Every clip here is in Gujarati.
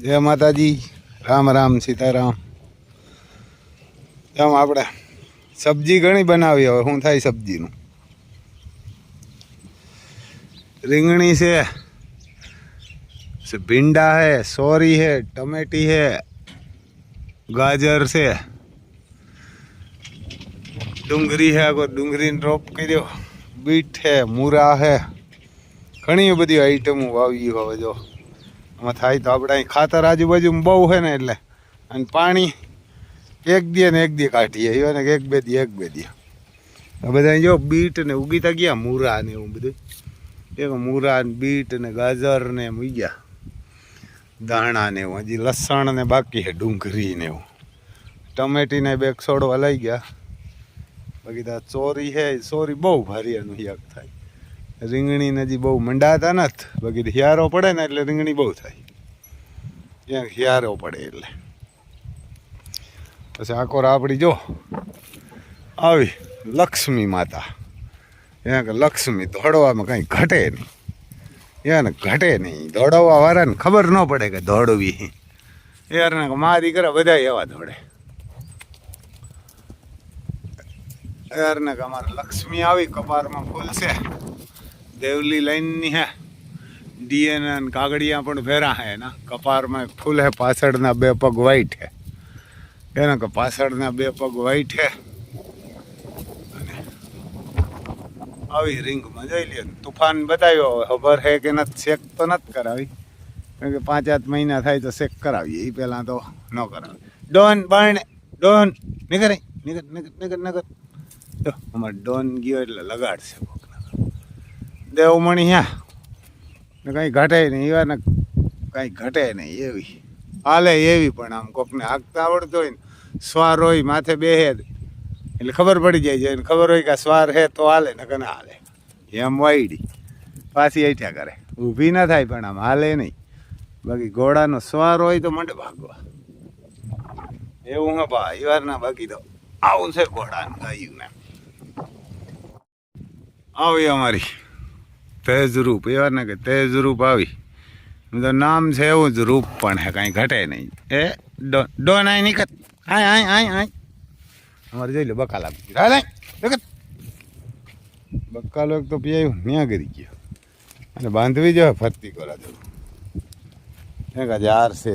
જય માતાજી. રામ રામ, સીતારામ. એમ આપણે. સબ્જી ઘણી બનાવી હવે. શું થાય સબ્જીનું? રીંગણી છે. ભીંડા છે, સોરી છે, ટમેટી છે, ગાજર છે. ડુંગળી છે આખો. ડુંગળીને ડ્રોપ કર્યો. બીટ છે, મૂરા છે. ઘણી બધી આઈટમો વાવી હવે જો. આમાં થાય તો આપણે અહીં ખાતર આજુબાજુમાં બહુ છે ને એટલે. અને પાણી એક દી ને એક દી કાઢીએ. એવા ને એક બે દી, એક બે દી. આ બધા જો બીટ ને ઉગીતા ગયા, મૂરા ને એવું બધું. એક મૂરા ને બીટ ને ગાજર ને એમ ઉગ્યા દાણા ને એવું, હજી લસણ ને બાકી છે ડુંગરી ને એવું. ટમેટી ને બે છોડવા લઈ ગયા. બાકી તો ચોરી છે ચોરી બહુ ભારી એનું થાય. રીંગણી નજી બહુ મંડાતા નથી. બાકી હિયારો પડે ને એટલે રીંગણી બહુ થાય. ત્યાં હિયારો પડે એટલે. પછી આખો આપણી જો આવી લક્ષ્મી માતા. ત્યાં કે લક્ષ્મી દોડવામાં કંઈ ઘટે નહીં. એને ઘટે નહીં. દોડવા વાળાને ખબર ન પડે કે દોડવી યારને મા દીકરા બધા એવા દોડે. યારને કે અમારે લક્ષ્મી આવી કપારમાં ફૂલ છે દેવલી લાઈનની હે. ડીએન અને કાગડિયા પણ ભેરા હે એના. કપારમાં ફૂલ હે, પાછળના બે પગ વ્હાઈટ હે. એના કે પાછળના બે પગ વ્હાઈટ હે. અને આવી રિંગમાં જોઈ લે તુફાન બતાવ્યો ખબર હે કે નથી ચેક તો નથી કરાવી. કારણ કે પાંચ આઠ મહિના થાય તો ચેક કરાવીએ એ પહેલાં તો ન કરાવે ડોન બાણ, ડોન, નીકળ નીકળ નીકળ નીકળ નીકળ. જો, અમારે ડોન ગયો એટલે લગાડશે. દેવમણી ને કંઈ ઘટે નહીં એવા ને કંઈ ઘટે નહીં એવી. હાલે એવી પણ આમ કોકને હાંકતા આવડતો હોય ને, સ્વાર હોય, માથે બેહે એટલે ખબર પડી જાય છે ખબર હોય કે સ્વાર હે તો હાલે ને કે ના હાલે. એમ વાયડી. પાછી એઠ્યા કરે. ઊભી ના થાય પણ આમ હાલે નહીં. બાકી ઘોડાનો સ્વાર હોય તો મંડ ભાગવા. એવું હા ભાઈ વારના બાકી તો આવું છે ઘોડાનું ગાયું ને. આવી અમારી. તેજ રૂપ એવા ને કે તેજ રૂપ આવી તો નામ છે એવું જ રૂપ પણ હે, કાંઈ ઘટે નહીં. એ ડો ડોન આય નીકળ. આય આય આય આય. અમારે જોઈ લો બકા હાલ આય નીકળ. બકાલો લોક તો પીઆયું ત્યાં કરી ગયો. અને બાંધવી જો, ફરતી કોરા જવું એક ઝાર છે.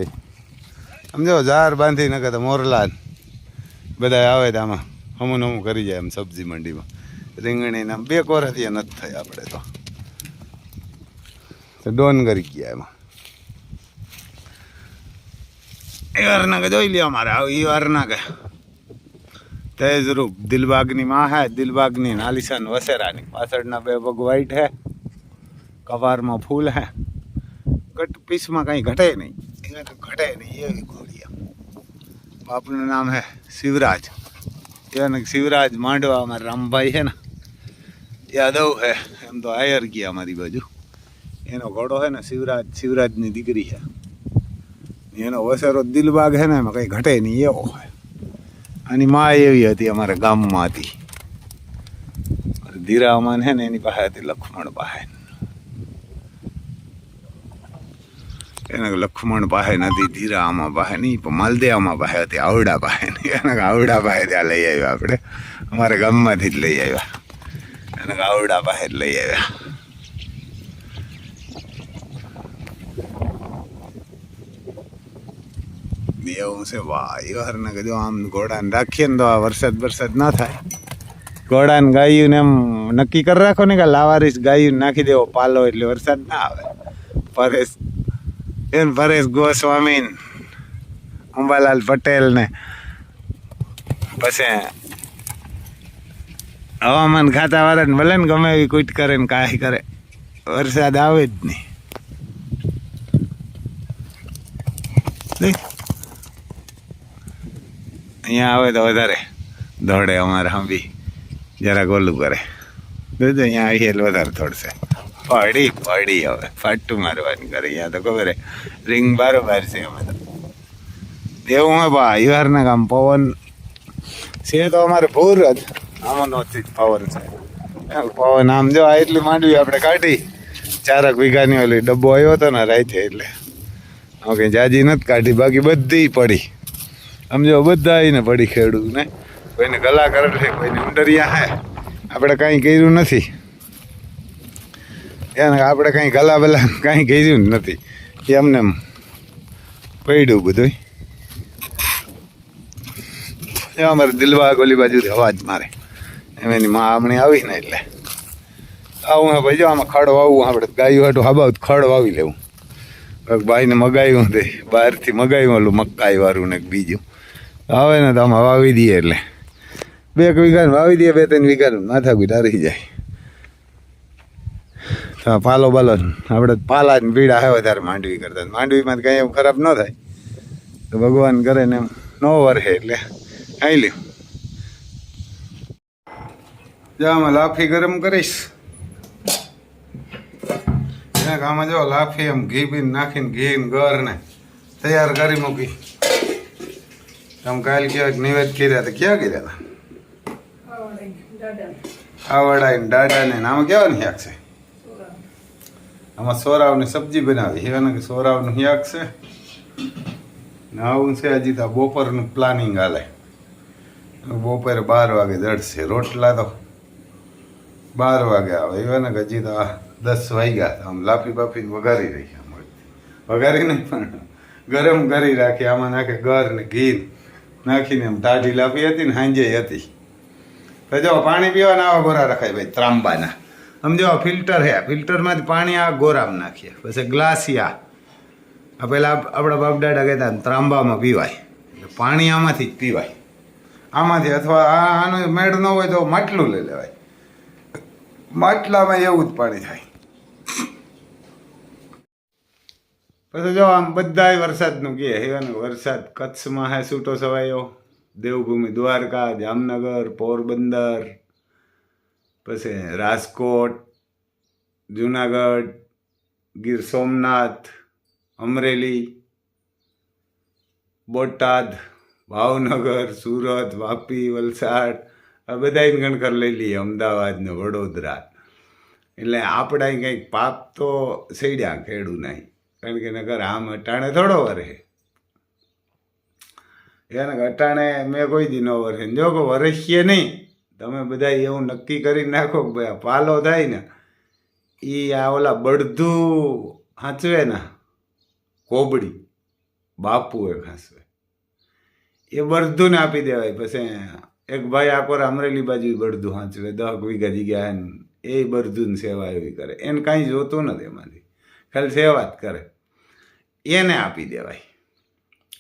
સમજો ઝાર બાંધી નકે તો મોરલા બધા આવે તો આમાં હમું નમું કરી જાય એમ સબ્જી મંડીમાં. રીંગણીના બે કોરાથી નથી થાય આપણે તો. તો ડોન કરી ગયા એમાં. એ વારના કે જોઈ લ્યો અમારે એ વારના કે. તેજ રૂપ દિલબાગની માં હે, દિલબાગની નાલિશાન વસેરાની. પાછળના બે પગ વ્હાઈટ હે, કવારમાં ફૂલ હે. કટ પીસમાં કાંઈ ઘટે નહીં. એને તો ઘટે નહીં, એવી ઘોડિયા બાપનું નામ હે શિવરાજ. એને શિવરાજ માંડવા અમારા રામભાઈ હે ને. યાદવ હે, એમ તો આયર ગયા અમારી બાજુ. એનો ઘોડો છે ને શિવરાજ, શિવરાજની દીકરી છે એનો વસેરો દિલબાગ છે ને એમાં કંઈ ઘટે નહીં, એવો હોય. આની મા એવી હતી અમારા ગામમાં હતી ધીરામાન છે ને એની પાસે હતી લક્ષ્મણ પાસે એને લક્ષ્મણ પાસે નથી ધીરામાં પાસે નહીં પણ માલદેવામાં પાસે હતી, આવડા પાસે નહીં એને આવડા પાસે ત્યાં લઈ આવ્યા આપણે. અમારા ગામમાંથી જ લઈ આવ્યા. એને આવડા પાસે જ લઈ આવ્યા. એવું છે ભાઈ વારને કીધું આમ ઘોડાને રાખીએ ને તો આ વરસાદ વરસાદ ના થાય. ઘોડાને ગાયું એમ નક્કી કરી રાખો ને કે લાવારીસ ગાયું નાખી દેવો પાલો એટલે વરસાદ ના આવે. પરેશ, એમ પરેશ ગોસ્વામી ને અંબાલાલ પટેલ ને પછી હવામાન ખાતા વાળાને ભલે ને ગમે એવી કૂટ કરે ને કાંઈ કરે, વરસાદ આવે જ નહીં. અહીંયા આવે તો વધારે. દોડે અમારે હંભી. જરાક ઓલું કરે. જોજો, અહીંયા આવીએ વધારે દોડશે. પડી પડી હવે. ફાટું મારવાની કરે. અહીંયા તો ખબર રિંગ બારોબાર છે અમે તો. એવું હોય ભાઈ વારના કામ પવન છે તો અમારે ભૂર જ. આમાં નહોતી પવન છે. પવન આમ જો એટલી માંડવી આપણે કાઢી. ચારક વીઘાની ઓલી ડબ્બો આવ્યો હતો ને રાઈતે એટલે. ઓકે જાજી નથી કાઢી. બાકી બધી પડી. સમજો બધા આવીને પડી ખેડૂતને કોઈને કલાકાર છે કોઈને ઉંડરિયા હે. આપણે કાંઈ કર્યું નથી. એને આપણે કાંઈ ગલા બલા કાંઈ કર્યું જ નથી. એમને એમ પડ્યું બધું. એ અમારે દિલવા ગોલી બાજુથી અવાજ મારે. એમ એની માં હમણાં આવી ને એટલે. આવું હા ભાઈ, જો આમાં ખડ વાવવું આપણે ગાયું હાટું હાબાવ ખડ વાવી લેવું. ભાઈને મગાવ્યું તે, બહારથી મગાવ્યું ઓલું મકાઈ વાળું ને બીજું. આવે ને તો આમાં વાવી દઈએ એટલે. બે એક વીઘાનું વાવી દઈએ, બે ત્રણ વીઘાનું. માથા ગુટ હારી જાય. પાલો બાલો આપણે પાલા જ પીડા હે વધારે માંડવી કરતા. માંડવીમાં કંઈ એવું ખરાબ ન થાય. તો ભગવાન કરે ને એમ. ન વરહે એટલે. ખાઈ લ્યો. જવામાં લાફી ગરમ કરીશ. આમાં જો લાફી એમ ઘી બી નાખીને ઘી ગર ને તૈયાર કરી મૂકી. તમે કાલ ક્યાંક નિવેદ કર્યા હતા ક્યાં કર્યા હતા? આવડા ને દાડા ને આમાં કેવા ને શાક છે? આમાં સોરાવની સબ્જી બનાવી. એને કે સોરાવનું શાક છે? ને આવું છે હજી તો બપોરનું પ્લાનિંગ હાલે. બપોરે બાર વાગે જડશે રોટલા તો બાર વાગે આવે. એને કે હજી તો દસ વાગ્યા આમ લાફી બાફી વઘારી રહી આમાં વઘારી નહીં પણ ગરમ કરી રાખી. આમાં નાખે ગર ને ઘી નાખીને એમ ટાઢી લાપી હતી ને સાંજે હતી. તો જો, પાણી પીવાના આવા ગોરા રખાય ભાઈ, ત્રાંબાના. સમજો ફિલ્ટર હે, ફિલ્ટરમાંથી પાણી આ ગોરામાં નાખીએ. પછી ગ્લાસિયા. આ પહેલાં આપણા બાપડાડા કહેતા ત્રાંબામાં પીવાય. એટલે પાણી આમાંથી જ પીવાય. આમાંથી અથવા આ આનો મેળ ન હોય તો માટલું લઈ લેવાય. માટલામાં એવું જ પાણી થાય. પછી જો આમ બધાય વરસાદનું કહે હેવાનું વરસાદ કચ્છમાં હે છૂટો છવાયો દેવભૂમિ દ્વારકા, જામનગર, પોરબંદર, પછી રાજકોટ, જુનાગઢ, ગીર સોમનાથ, અમરેલી, બોટાદ, ભાવનગર, સુરત, વાપી, વલસાડ, આ બધા ગણકર લઈ લઈએ, અમદાવાદ ને વડોદરા. એટલે આપણે કંઈક પાપ તો સૈડ્યા, ખેડું નહીં. કારણ કે નગર આમ અટાણે થોડો વરે એને અટાણે મેં કોઈ દી ન વરે જો કે વરસીએ નહીં. તમે બધા એવું નક્કી કરી નાખો કે ભાઈ પાલો થાય ને એ આ ઓલા બળધું હાંચવે ને, કોબડી બાપુ એ હાંચવે એ બળધુંને આપી દેવાય. પછી એક ભાઈ આકોર અમરેલી બાજુ બળધું હાંચવે દહ વીઘા જગ્યા એ બળધુંને સેવા એવી કરે. એને કાંઈ જોતું નથી એમાંથી. ખાલી સેવા જ કરે. એને આપી દેવાય.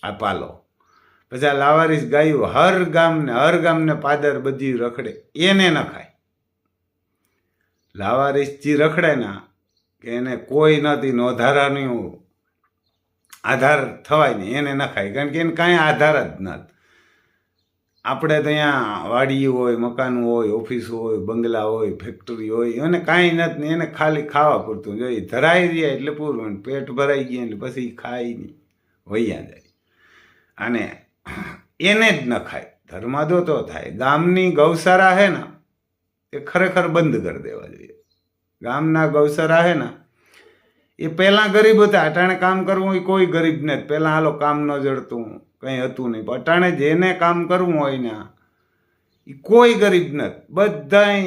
આ પાલો. પછી આ લાવારીસ ગાયું હર ગામને હર ગામને પાદર બધી રખડે. એને ન ખાય. લાવારીસ જે રખડે ના, કે એને કોઈ નથી નોંધારાનું આધાર થવાય નહીં. એને ન ખાય. કારણ કે એને કાંઈ આધાર જ નથી આપણે તો અહીંયા વાડી હોય, મકાન હોય, ઓફિસ હોય, બંગલા હોય ફેક્ટરી હોય, એને કાંઈ નથી એને ખાલી ખાવા પૂરતું. જોઈએ ધરાઈ જાય એટલે પૂરું પેટ ભરાઈ ગયા એટલે પછી ખાય નહીં. વૈયા જાય. અને એને જ ન ખાય. ધર્માદો તો થાય. ગામની ગૌશાળા હે ને, એ ખરેખર બંધ કરી દેવા જોઈએ. ગામના ગૌશાળા હે ને, એ પહેલાં ગરીબ હતા. અટાણે કામ કરવું હોય કોઈ ગરીબ નથી. પહેલાં હાલો કામ ન જડતું. કંઈ હતું નહીં. પણ જેને કામ કરવું હોય ને એ કોઈ ગરીબ નથી. બધાય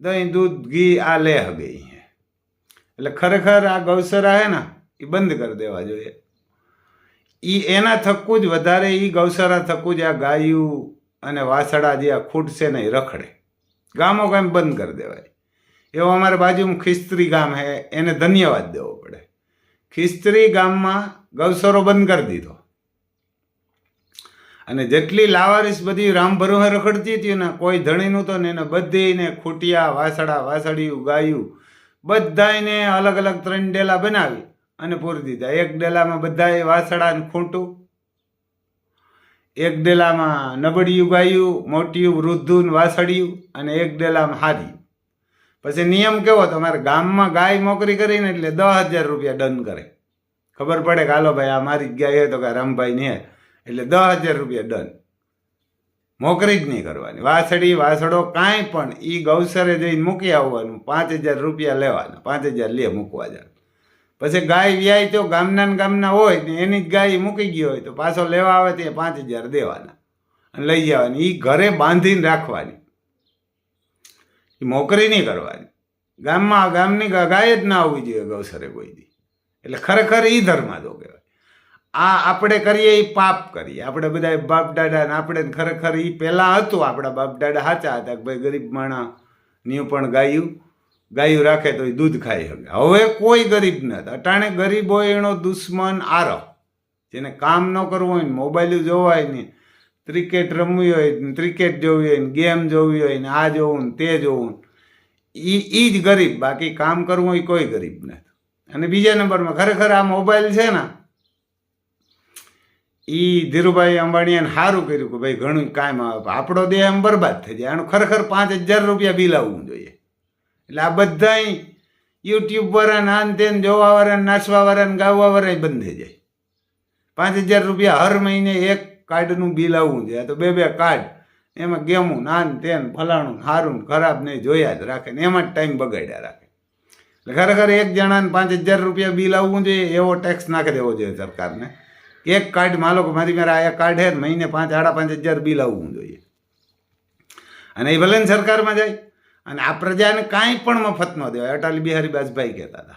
દહીં, દૂધ, ઘી આ લે ગઈ એટલે ખરેખર આ ગૌસરા હે ને એ બંધ કરી દેવા જોઈએ. એ એના થકું જ વધારે એ ગૌસરા થકું જ આ ગાયું અને વાસળા જે આ ખૂટશે ને એ રખડે. ગામો કંઈ બંધ કરી દેવાય. એવો અમારા બાજુમાં ખિસ્ત્રી ગામ હે, એને ધન્યવાદ દેવો પડે. ખિસ્ત્રી ગામમાં ગૌસરો બંધ કરી દીધો. અને જેટલી લાવારીસ બધી રામ ભરોહે રખડતી હતી ને કોઈ ધણીનું તો ને એને બધીને ખૂટિયા, વાસડા, વાસળિયું, ગાયું બધાને અલગ અલગ ત્રણ ડેલા બનાવી અને પૂરી દીધા. એક ડેલામાં બધાએ વાસડા ને ખૂંટું, એક ડેલામાં નબળિયું, ગાયું, મોટિયું, વૃદ્ધું વાસળિયું અને એક ડેલામાં હારી. પછી નિયમ કેવો તમારે ગામમાં ગાય મોકરી કરીને એટલે દસ હજાર રૂપિયા ડન કરે. ખબર પડે કે હાલો ભાઈ, આ મારી ગાય તો કે રામભાઈ ને એટલે દસ હજાર રૂપિયા ડન. મોકરી જ નહીં કરવાની. વાસળી વાસડો કાંઈ પણ એ ગૌસરે જઈને મૂકી આવવાનું. પાંચ હજાર રૂપિયા લેવાના. પાંચ હજાર લે મૂકવા જાય. પછી ગાય વ્યાય તો ગામના ગામના હોય ને એની જ ગાય મૂકી ગઈ હોય તો પાછો લેવા આવે તે પાંચ હજાર દેવાના. અને લઈ જવાની. એ ઘરે બાંધીને રાખવાની. એ મોકરી નહીં કરવાની. ગામમાં, ગામની ગાય જ ના આવવી જોઈએ ગૌસરે કોઈ દી. એટલે ખરેખર એ ધર્માદો કહેવાય આ આપણે કરીએ એ પાપ કરીએ. આપણે બધા બાપ દાદા આપણે ખરેખર એ પહેલાં હતું આપણા બાપ દાદા સાચા હતા કે ભાઈ ગરીબ માણાની પણ ગાયું. ગાયું રાખે તો એ દૂધ ખાઈ શકે. હવે કોઈ ગરીબ નથી અટાણે ગરીબ હોય એનો દુશ્મન આરો. જેને કામ ન કરવું હોય ને મોબાઈલ જોવા હોય ને ક્રિકેટ રમવી હોય ક્રિકેટ જોવી હોય ને ગેમ જોવી હોય ને આ જોવું ને તે જોવું એ એ જ ગરીબ. બાકી કામ કરવું હોય કોઈ ગરીબ નથી. અને બીજા નંબરમાં ખરેખર આ મોબાઈલ છે ને એ ધીરુભાઈ અંબાણીએ સારું કર્યું કે ભાઈ ઘણું કામ આવે આપણો દેહ એમ બરબાદ થઈ જાય. આનું ખરેખર પાંચ હજાર રૂપિયા બિલ આવવું જોઈએ. એટલે આ બધાય યુટ્યુબ વાળા નાન તેન જોવા વાળાને નાચવા વાળા ગાવા વાળા બંધ થઈ જાય. પાંચ હજાર રૂપિયા હર મહિને એક કાર્ડનું બિલ આવવું જોઈએ. તો બે બે કાર્ડ. એમાં ગેમું નાન તેન, ફલાણું સારું ખરાબ નહીં જોયા જ રાખે ને એમાં જ ટાઈમ બગાડ્યા રાખે. એટલે ખરેખર એક જણાને પાંચ હજાર રૂપિયા બિલ આવવું જોઈએ, એવો ટેક્સ નાખી દેવો જોઈએ સરકારને. એક કાર્ડ માનો કે મારી મારા આ કાર્ડ હે મહિને પાંચ, સાડા પાંચ હજાર બિલ આવવું જોઈએ. અને એ ભલે સરકારમાં જાય. અને આ પ્રજાને કાંઈ પણ મફત ન દેવાય. અટાલી બિહારી બાજભાઈ કહેતા હતા.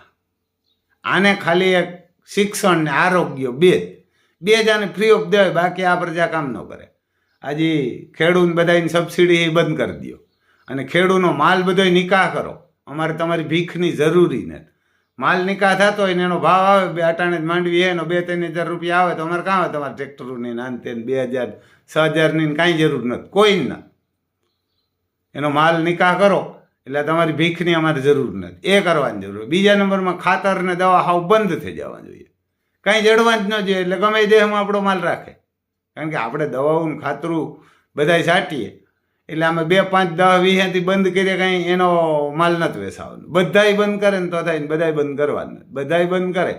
આને ખાલી એક શિક્ષણ ને આરોગ્ય બે. બે જ આને ફ્રી ઓફ દેવાય, બાકી આ પ્રજા કામ ન કરે. આજે ખેડૂત બધાની સબસિડી એ બંધ કરી દો અને ખેડૂનો માલ બધો નિકાહ કરો. અમારે તમારી ભીખની જરૂરી નથી. માલ નિકાહ થતો હોય ને એનો ભાવ આવે, બે અટાણે જ માંડવી એનો બે ત્રણ હજાર રૂપિયા આવે, તો અમારે કાં આવે તમારે ટ્રેક્ટરોની નાન તેને, બે હજાર, છ હજારની કાંઈ જરૂર નથી, કોઈ ના. એનો માલ નિકાહ કરો, એટલે તમારી ભીખની અમારે જરૂર નથી. એ કરવાની જરૂર બીજા નંબરમાં ખાતર ને દવા હાવ બંધ થઈ જવા જોઈએ. કાંઈ જડવા જ ન જોઈએ, એટલે ગમે દેહમાં આપણો માલ રાખે. કારણ કે આપણે દવાઓનું ખાતરું બધાય છાંટીએ. એટલે અમે બે પાંચ દસ વીસથી બંધ કરીએ કાંઈ એનો માલ નથી વેસાવાનો બધાય બંધ કરે ને તો થાય ને બધાય બંધ કરવાનું બધાય બંધ કરે.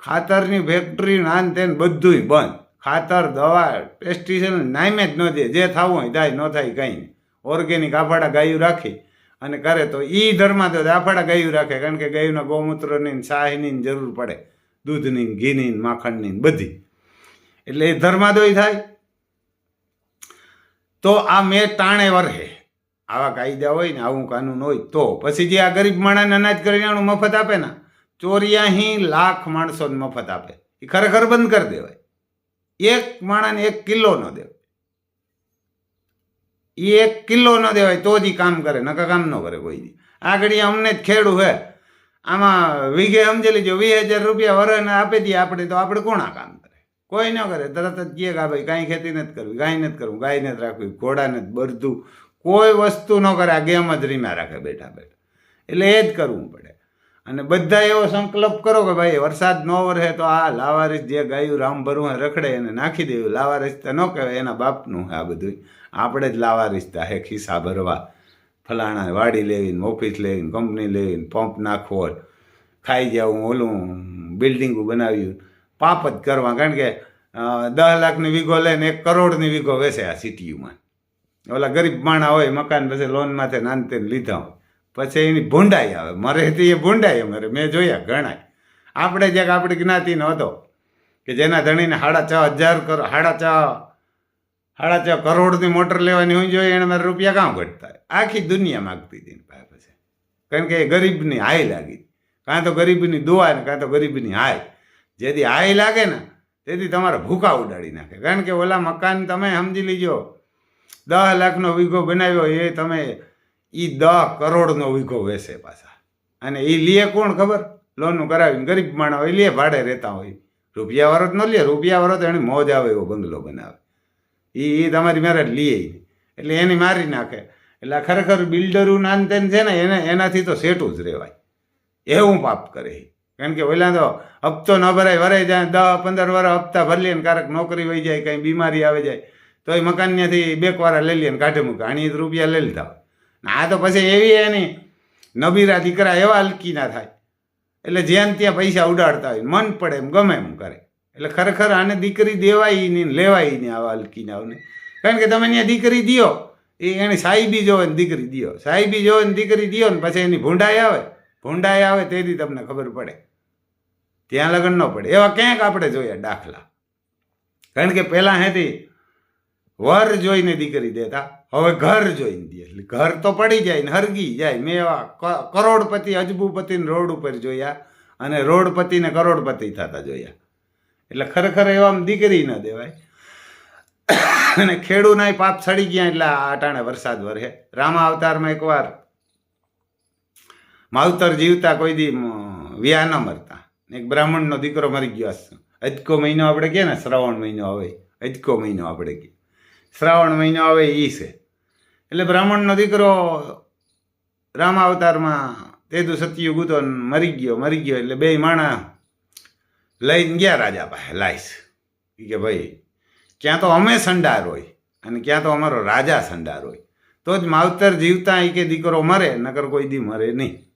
ખાતરની ફેક્ટરી નાન તેન બધુંય બંધ. ખાતર, દવા પેસ્ટિસાઇડ નામે જ ન દે. જે થવું હોય થાય, ન થાય કંઈ નહીં. ઓર્ગેનિક આફાડા ગાયું રાખી અને કરે તો એ ધર્મા તો આફાડા ગાયું રાખે. કારણ કે ગાયુંના ગૌમૂત્રની શાહીની જરૂર પડે. દૂધની ઘીની માખણની બધી. એટલે એ ધર્માદોય થાય. તો આ મેં તાણે વરહે. આવા કાયદા હોય ને, આવું કાનૂન હોય તો. પછી જે આ ગરીબ માણસને અનાજ કરિયાણું મફત આપે ને, ચોર્યાસી લાખ માણસોને મફત આપે. એ ખરેખર બંધ કરી દેવાય. એક માણસને એક કિલો ન દેવાય. એ એક કિલ્લો ન દેવાય, તો જ કામ કરે નકા કામ ન કરે કોઈ દી. આગળ અમને જ ખેડું હે. આમાં વીઘે સમજી લીજો વીસ હજાર રૂપિયા વરને આપી દઈએ આપણે તો, આપણે કોણા કામ? કોઈ ન કરે. તરત જ કહે કે ભાઈ કાંઈ ખેતી નથી કરવી ગાય નથી કરવું, ગાય નથી રાખવી, ઘોડા નથી બરધું કોઈ વસ્તુ ન કરે. આ ગેમ જ રીમા રાખે બેઠા બેઠા. એટલે એ જ કરવું પડે. અને બધા એવો સંકલ્પ કરો કે ભાઈ વરસાદ ન વરસે તો આ લાવારીસ જે ગાયું રામ ભરવું રખડે એને નાખી દેવું. લાવારીસતા ન કહેવાય, એના બાપનું આ બધું આપણે જ લાવારિસ્તા હે ખિસ્સા ભરવા. ફલાણા વાડી લેવીને, ઓફિસ લેવીને, કંપની લેવીને, પંપ નાખવો ખાઈ જવું ઓલું, બિલ્ડિંગો બનાવ્યું. પાપ જ કરવા. કારણ કે દસ લાખની વીઘો લઈને એક કરોડની વીઘો વેચે આ સિટીયુમાં ઓલા ગરીબ માણા હોય, મકાન પછી લોન માથે નાનતે લીધા હોય. પછી એની ભૂંડાઈ આવે. મરે તે એ ભૂંડાઈ મરે મેં જોયા ઘણાય આપણે જ્યાંક આપણી જ્ઞાતિનો હતો કે જેના ધણીને સાડા છ હજાર કરો, સાડા છ સાડા છ કરોડની મોટર લેવાની હોય જોઈએ એને મારે રૂપિયા કામ ઘટતા? આખી દુનિયા માગતી હતી પાસે. પછી કારણ કે એ ગરીબની હાય લાગી. કાં તો ગરીબની દુઆ ને કાં તો ગરીબની હાય. જેથી હાય લાગે ને, તેથી તમારા ભૂકા ઉડાડી નાખે. કારણ કે ઓલા મકાન તમે સમજી લીજો દસ લાખનો વીઘો બનાવ્યો એ તમે એ દસ કરોડનો વીઘો વેસે પાછા. અને એ લે કોણ ખબર? લોનનું કરાવીને ગરીબ માણસ હોય, લે ભાડે રહેતા હોય. રૂપિયાવાળો જ ન લે રૂપિયાવાળો તો એને મોજ આવે એવો બંગલો બનાવે. એ એ તમારી મેરે લે. એટલે એને મારી નાખે. એટલે ખરેખર બિલ્ડરું નાન તેન છે ને, એને એનાથી તો સેટું જ રહેવાય. એવું પાપ કરે. કારણ કે ઓલા તો હપ્તો ન ભરાય ભરાઈ જાય દસ પંદર વર્ષ હપ્તા ભરી ને કારક નોકરી વહી જાય, કંઈ બીમારી આવી જાય તો એ મકાન ત્યાંથી બે લઈ લે ને કાઢે મૂકે, આની રૂપિયા લઈ લીધા આ તો પછી એવી એની નબીરા દીકરા એવા હલકીના થાય. એટલે જ્યાં ત્યાં પૈસા ઉડાડતા હોય, મન પડે એમ, ગમે એમ કરે. એટલે ખરેખર આને દીકરી દેવાય નહીં લેવાય નહીં આવા હલકીને આવને કારણ કે તમે ત્યાં દીકરી દ્યો, એ એને સાહેબી જોવે ને દીકરી દ્યો. સાહેબી જોવે ને દીકરી દ્યો ને પછી એની ભૂંડાઈ આવે. ભૂંડાઈ આવે તેથી તમને ખબર પડે. ત્યાં લગ્ન ન પડે. એવા ક્યાંક આપણે જોયા દાખલા. કારણ કે પહેલાં હેથી વર જોઈને દીકરી દેતા, હવે ઘર જોઈને દે. એટલે ઘર તો પડી જાય ને હરગી જાય. મેં એવા કરોડપતિ, અજબુપતિને રોડ ઉપર જોયા અને રોડપતિને કરોડપતિ થતા જોયા. એટલે ખરેખર એવામાં દીકરી ન દેવાય. અને ખેડૂનાય પાપ સડી ગયા એટલે આ અટાણે વરસાદ વરહે રામા અવતારમાં એકવાર માવતર જીવતા કોઈ દી વ્યા ન મરતા. એક બ્રાહ્મણનો દીકરો મરી ગયો અજકો મહિનો આપણે કહે ને, શ્રાવણ મહિનો આવે અજકો મહિનો આપણે કહે શ્રાવણ મહિનો આવે એ છે. એટલે બ્રાહ્મણનો દીકરો રામ અવતારમાં તેદુ સત્યુગ ને મરી ગયો મરી ગયો એટલે બે માણા લઈને ગયા રાજા પાસે લાઈશ કે ભાઈ, ક્યાં તો અમે સંડાર હોય અને ક્યાં તો અમારો રાજા સંડાર હોય. તો જ માવતર જીવતા એ કે દીકરો મરે, નકર કોઈ દી મરે નહીં.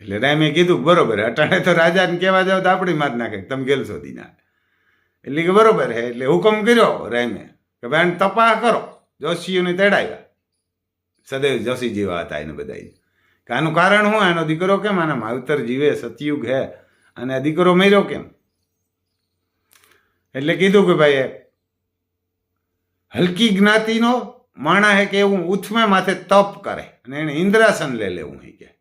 એટલે રામે કીધું બરોબર અટાણે તો રાજાને કહેવા જાવ તો આપણી માર નાખે. તમે ગેલશો દીના. એટલે કે બરોબર હે એટલે હુકમ કર્યો રામે કે ભાઈ એને તપા કરો. જોશીઓને તેડાવ્યા. સદૈવ જોશી જેવા હતા એને બધા કે આનું કારણ શું? આનો દીકરો કેમ? આના માવતર જીવે, સતયુગ હે અને આ દીકરો મર્યો કેમ? એટલે કીધું કે ભાઈ હલકી જ્ઞાતિનો માણા હે કે એવું ઉથમે માથે તપ કરે. અને એને ઇન્દ્રાસન લઈ લેવું હે કે.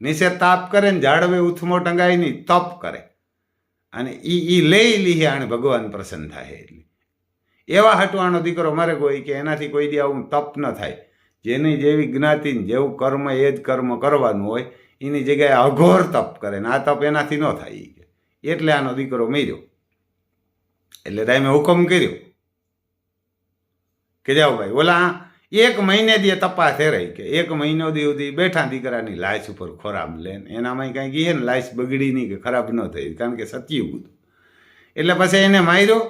નીચે તાપ કરે ને ઝાડવે ઉથમો ટંગાય નહીં, તપ કરે. અને એ એ લઈ લીહે આણે ભગવાન પ્રસન્ન થાય એટલે. એવા હટવાનો દીકરો મારે કોઈ કે એનાથી કોઈ દી આવું તપ ન થાય. જેની જેવી જ્ઞાતિ જેવું કર્મ, એ જ કર્મ કરવાનું હોય, એની જગ્યાએ અઘોર તપ કરે ને આ તપ એનાથી ન થાય એટલે આનો દીકરો મર્યો. એટલે રામે હુકમ કર્યો. કે જાઓ ભાઈ, ઓલા એક મહિને દી તપાસ રહી કે એક મહિનો દી સુધી બેઠા દીકરાની લાશ ઉપર ખોરાબ લે એનામાં કાંઈ ગઈ ને, લાશ બગડી નહીં કે ખરાબ ન થઈ. કારણ કે સત્યું હતું એટલે પછી એને માર્યો.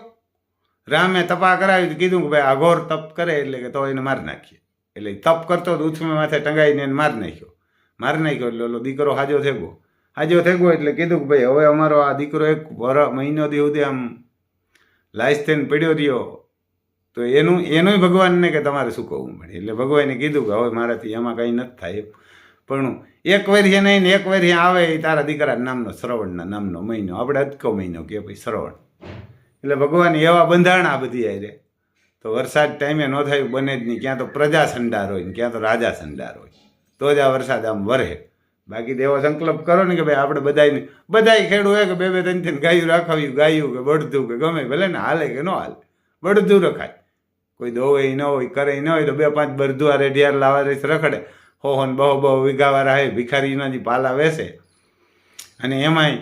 રામે તપા કરાવી કીધું કે ભાઈ અઘોર તપ કરે એટલે કે તો એને મારી નાખીએ. એટલે તપ કરતો તો ઉછમે માથે ટંગાઈને એને મારી નાખ્યો. મારી નાખ્યો એટલે ઓલો દીકરો હાજો થેગો. હાજો થેગો એટલે કીધું કે ભાઈ હવે અમારો આ દીકરો એક મહિનો દી સુધી આમ લાઈશ થઈને પડ્યો રહ્યો. તો એનું, એનુંય ભગવાનને કે તમારે શું કહવું પડે? એટલે ભગવાને કીધું કે હવે મારાથી એમાં કંઈ નથી થાય પણ એક વર્ષે નહીં ને એક વર્ષે આવે એ તારા દીકરા નામનો, શ્રવણના નામનો મહિનો. આપણે અટકો મહિનો કે ભાઈ શ્રવણ. એટલે ભગવાન એવા બંધારણા બધી આરે તો વરસાદ ટાઈમે ન થાય બને જ નહીં. ક્યાં તો પ્રજા સંડાર હોય ને ક્યાં તો રાજા સંડાર હોય. તો જ આ વરસાદ આમ વરહે બાકી એવો સંકલ્પ કરો ને કે ભાઈ આપણે બધાને બધાય ખેડૂ હોય કે બે બે ત્રણ ત્રણ ગાયું રાખાવ્યું ગાયું કે બળધું કે ગમે, ભલે ને હાલે કે ન હાલે. બળધું રખાય. કોઈ દોવે ન હોય, કરે ન હોય તો બે પાંચ બરધુઆ આ રેડિયાર લાવા રહીશ રખડે. હો હો બહુ બહુ વીઘાવાળા હે ભિખારીના જે પાલા વેસે. અને એમાંય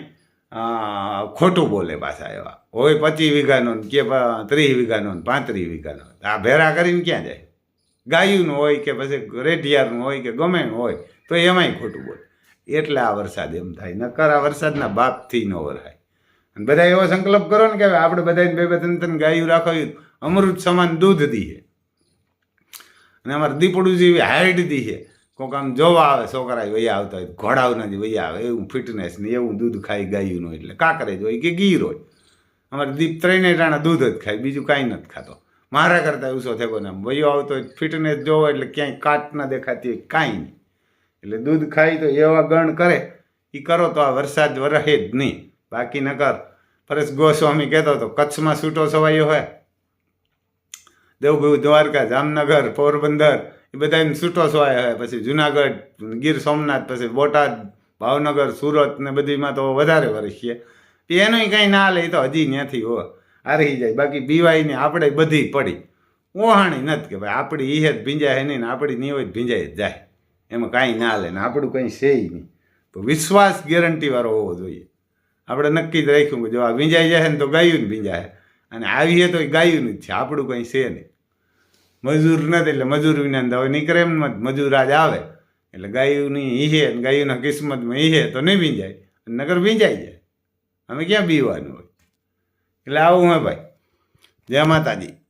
ખોટું બોલે પાછા એવા. હોય પચીસ વીઘાનો કે ત્રીસ વીઘાનો પાંત્રીસ વીઘાનો. આ ભેરા કરીને ક્યાં જાય? ગાયુંનું હોય કે પછી રેઢિયારનું હોય કે ગમેનું હોય, તો એમાંય ખોટું બોલે. એટલે આ વરસાદ એમ થાય. નકર આ વરસાદના બાપથી ન વરાય અને બધા એવો સંકલ્પ કરો ને કે આપણે બધાને બે બે ત્રણ ત્રણ ગાયું રાખાવ્યું અમૃત સમાન દૂધ દીએ અને અમારે દીપડું જેવી હાઈટ દીએ કોઈક આમ જોવા આવે છોકરા વૈયા આવતા હોય ઘોડાઓના જે વૈયા આવે. એવું ફિટનેસ ને એવું દૂધ ખાઈ ગાયુંનું એટલે. કાંકરેજ હોય કે ગીર હોય. અમારે દીપ ત્રણેય ટાણા દૂધ જ ખાય, બીજું કાંઈ નથી ખાતો. મારા કરતાં ઓછો થયો ને વૈયો આવતો હોય ફિટનેસ જોવો એટલે ક્યાંય કાટ ન દેખાતી હોય, કાંઈ નહીં. એટલે દૂધ ખાઈ તો એવા ગણ કરે એ કરો તો આ વરસાદ વરહે જ નહીં. બાકી ન કર પરેશ ગોસ્વામી કહેતો હતો, કચ્છમાં છૂટો છવાયો હોય દેવભૂ દ્વારકા, જામનગર, પોરબંદર, એ બધા એમ છૂટો છવાયો હોય પછી જુનાગઢ, ગીર સોમનાથ, પછી બોટાદ, ભાવનગર, સુરત ને બધીમાં તો વધારે વરસીએ એનું કંઈ ના લે તો હજી ત્યાંથી હો, હારી જાય. બાકી બીવાયની આપણે બધી પડી. ઓહાણી નથી કે ભાઈ આપણી ઈ જ ભીંજાય નહીં ને આપણી હોય ભીંજાય જ જાય. એમાં કાંઈ ના લે ને આપણું કંઈ છે નહીં. તો વિશ્વાસ ગેરંટીવાળો હોવો જોઈએ. આપણે નક્કી જ રાખ્યું કે જો આ ભીંજાઈ જાય ને તો ગાયું ભીંજાય અને આવીએ તો ગાયું જ છે. આપણું કંઈ છે નહીં. મજૂર નથી એટલે મજૂર વિના હવે નીકળે એમ મત મજૂર આજ આવે. એટલે ગાયુંની ઈહે ને ગાયુંના કિસ્મતમાં ઈહે તો નહીં ભીંજાય નગર ભીંજાઈ જાય. અમે ક્યાં બીવાનું હોય? એટલે આવું હે ભાઈ. જય માતાજી.